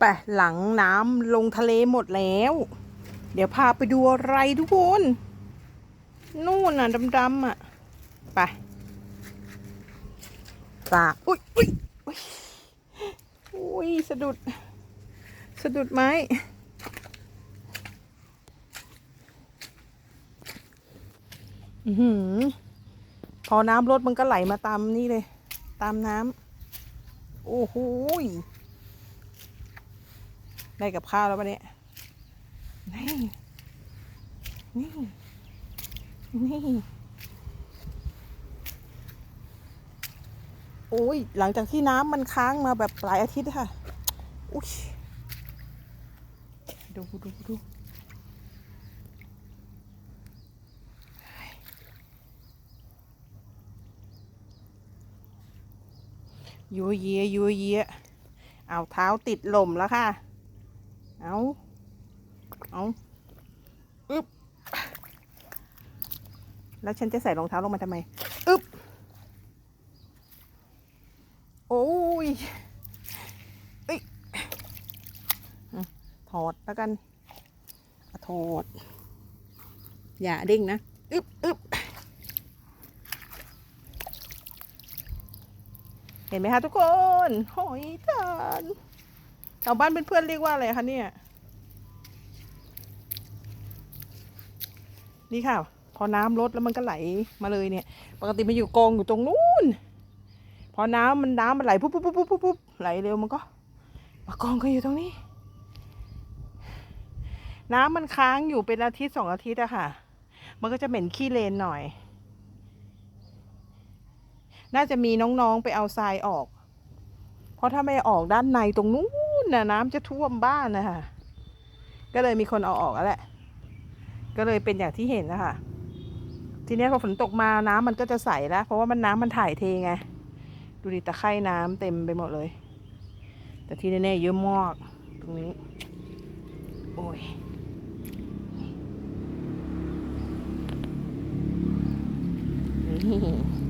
ไปหลังน้ำลงทะเลหมดแล้ว เดี๋ยวพาไปดูอะไรทุกคน นู่นน่ะดำๆอะ ไปปลาอุ้ยอุ้ยอุ้ยอุ้ยสะดุด สะดุดไม้ อือหือ พอน้ำลดมันก็ไหลมาตามนี่เลย ตามน้ำโอ้โห ได้กับข้าวแล้วปะเนี่ยนี่ นี่ นี่ โอ้ย หลังจากที่น้ำมันค้างมาแบบหลายอาทิตย์ค่ะ อุ้ย ดูดูดูยัวเยียยัวเยียเอาเท้าติดลมแล้วค่ะ เอาเอาอึ๊บ แล้วฉันจะใส่รองเท้าลงมาทำไม อึ๊บ โอ้ยเอ้ยถอดแล้วกันถอด อย่าเด้งนะ อึ๊บอึ๊บเห็นไหมคะทุกคน หอยทาน แถวบ้านเพื่อนๆเรียกว่าอะไรคะเนี่ย นี่ค่ะ พอน้ำลดแล้วมันก็ไหลมาเลยเนี่ย ปกติมันอยู่กองอยู่ตรงนู้น พอน้ำมันน้ำมันไหลปุ๊บปุ๊บปุ๊บปุ๊บปุ๊บไหลเร็วมันก็มากองกันอยู่ตรงนี้ น้ำมันค้างอยู่เป็นอาทิตย์สองอาทิตย์อะค่ะ มันก็จะเหม็นขี้เลนหน่อย น่าจะมีน้องๆไปเอาทรายออก เพราะถ้าไม่ออกด้านในตรงนู้น น่ะน้ำจะท่วมบ้านนะคะก็เลยมีคนเอาออกแล้วแหละ ก็เลยเป็นอย่างที่เห็นนะคะทีนี้พอฝนตกมาน้ำมันก็จะใสแล้ว เพราะว่ามันน้ำมันถ่ายเทไง ดูดิตะไคร่น้ำเต็มไปหมดเลย แต่ที่แน่ๆเยอะมากตรงนี้ โอ้ยนี่